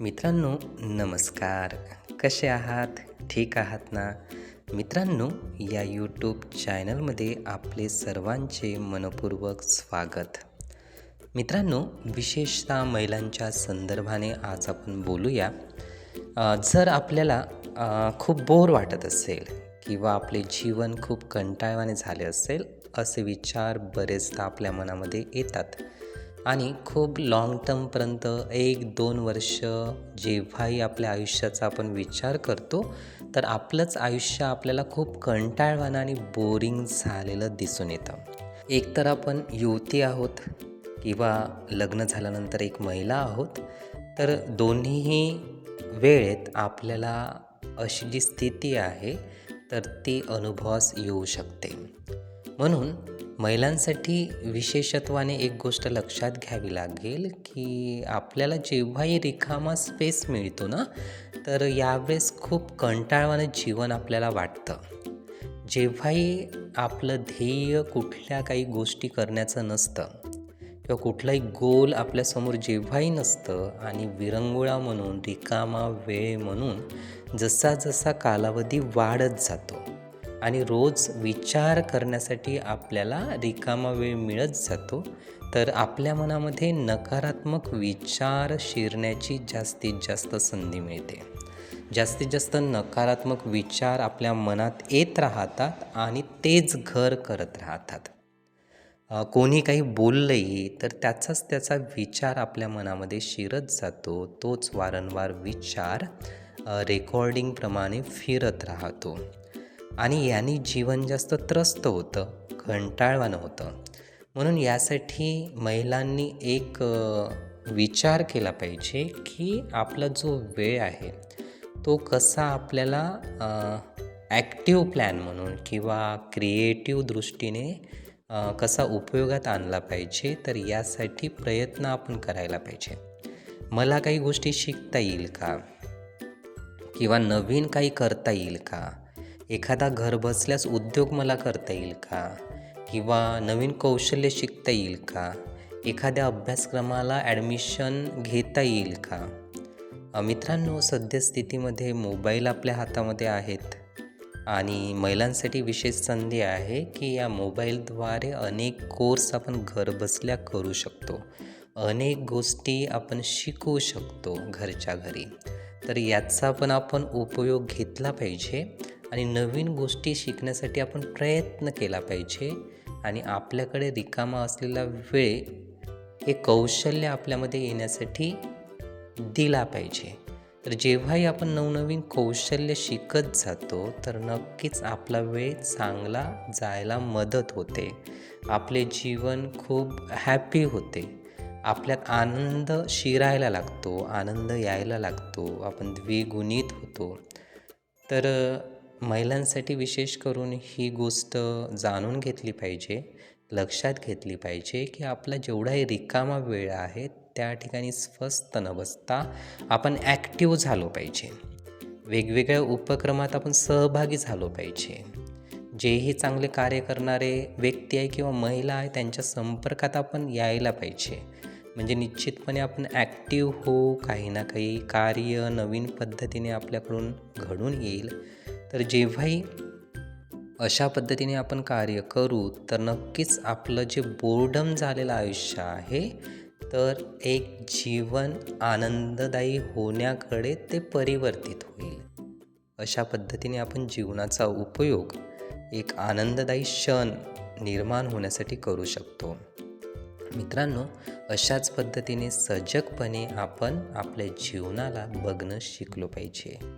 मित्रांनो नमस्कार. कसे आहात? ठीक आहात ना? मित्रांनो या यूट्यूब चॅनलमध्ये आपले सर्वांचे मनपूर्वक स्वागत. मित्रांनो विशेषतः महिलांच्या संदर्भाने आज आपण बोलूया. जर आपल्याला खूप बोर वाटत असेल किंवा आपले जीवन खूप कंटाळवाने झाले असेल असे विचार बरेचदा आपल्या मनामध्ये येतात. आणि खूप लाँग टर्मपर्यंत एक दोन वर्ष जेव्हाही आपल्या आयुष्याचा आपण विचार करतो तर आपलंच आयुष्य आपल्याला खूप कंटाळवानं आणि बोरिंग झालेलं दिसून येतं. एकतर आपण युवती आहोत किंवा लग्न झाल्यानंतर एक महिला आहोत तर दोन्हीही वेळेत आपल्याला अशी जी स्थिती आहे तर ती अनुभवास येऊ शकते. म्हणून महिलांसाठी विशेषत्वाने एक गोष्ट लक्षात घ्यावी लागेल की आपल्याला जेव्हाही रिकामा स्पेस मिळतो ना तर यावेळेस खूप कंटाळवानं जीवन आपल्याला वाटतं. जेव्हाही आपलं ध्येय कुठल्या काही गोष्टी करण्याचं नसतं किंवा कुठलाही गोल आपल्यासमोर जेव्हाही नसतं आणि विरंगुळा म्हणून रिकामा वेळ म्हणून जसा जसा कालावधी वाढत जातो आणि रोज विचार करण्यासाठी आपल्याला रिकामा वेळ मिळत जातो. तर आपल्या मनामध्ये नकारात्मक विचार शिरण्याची जास्तीत जास्त संधी मिळते. जास्तीत जास्त नकारात्मक विचार आपल्या मनात येत राहतात आणि तेच घर करत राहतात. कोणी काही बोललंही तर त्याचाच त्याचा विचार आपल्या मनामध्ये शिरत जातो. तोच वारंवार विचार रेकॉर्डिंगप्रमाणे फिरत राहतो. आणि याने जीवन जास्त त्रस्त होतं कंटाळवाणं होतं. म्हणून यासाठी महिलांनी एक विचार केला पाहिजे की आपला जो वेळ आहे तो कसा आपल्याला ॲक्टिव्ह प्लॅन म्हणून किंवा क्रिएटिव्ह दृष्टीने कसा उपयोगात आणला पाहिजे तर यासाठी प्रयत्न आपण करायला पाहिजे. मला काही गोष्टी शिकता येईल का? किंवा नवीन काही करता येईल का? एखादा घर बसल्यास उद्योग मला करता येईल का? किंवा नवीन कौशल्य शिकता येईल का? एखाद्या अभ्यासक्रमाला ॲडमिशन घेता येईल का? मित्रांनो सद्यस्थितीमध्ये मोबाईल आपल्या हातामध्ये आहेत. आणि महिलांसाठी विशेष संधी आहे की या मोबाईलद्वारे अनेक कोर्स आपण घरबसल्या करू शकतो. अनेक गोष्टी आपण शिकू शकतो घरच्या घरी. तर याचा पण आपण उपयोग घेतला पाहिजे. आणि नवीन गोष्टी शिकण्यासाठी आपण प्रयत्न केला पाहिजे. आणि आपल्याकडे रिकामा असलेला वेळ हे कौशल्य आपल्यामध्ये येण्यासाठी दिला पाहिजे. तर जेव्हाही आपण नवनवीन कौशल्य शिकत जातो तर नक्कीच आपला वेळ चांगला जायला मदत होते. आपले जीवन खूप हॅपी होते. आपल्यात आनंद शिरायला लागतो आनंद यायला लागतो आपण द्विगुणित होतो. तर महिलांसाठी विशेष करून ही गोष्ट जाणून घेतली पाहिजे लक्षात घेतली पाहिजे की आपला जेवढाही रिकामा वेळ आहे त्या ठिकाणी स्वस्त न बसता आपण ॲक्टिव्ह झालो पाहिजे. वेगवेगळ्या उपक्रमात आपण सहभागी झालो पाहिजे. जेही चांगले कार्य करणारे व्यक्ती आहे किंवा महिला आहे त्यांच्या संपर्कात आपण यायला पाहिजे. म्हणजे निश्चितपणे आपण ॲक्टिव्ह होऊ काही ना काही कार्य नवीन पद्धतीने आपल्याकडून घडून येईल. तर जेव्हाही अशा पद्धतीने आपण कार्य करू तर नक्कीच आपलं जे बोर्डम झालेलं आयुष्य आहे तर एक जीवन आनंददायी होण्याकडे ते परिवर्तित होईल. अशा पद्धतीने आपण जीवनाचा उपयोग एक आनंददायी क्षण निर्माण होण्यासाठी करू शकतो. मित्रांनो अशाच पद्धतीने सजगपणे आपण आपल्या जीवनाला बघणं शिकलो पाहिजे.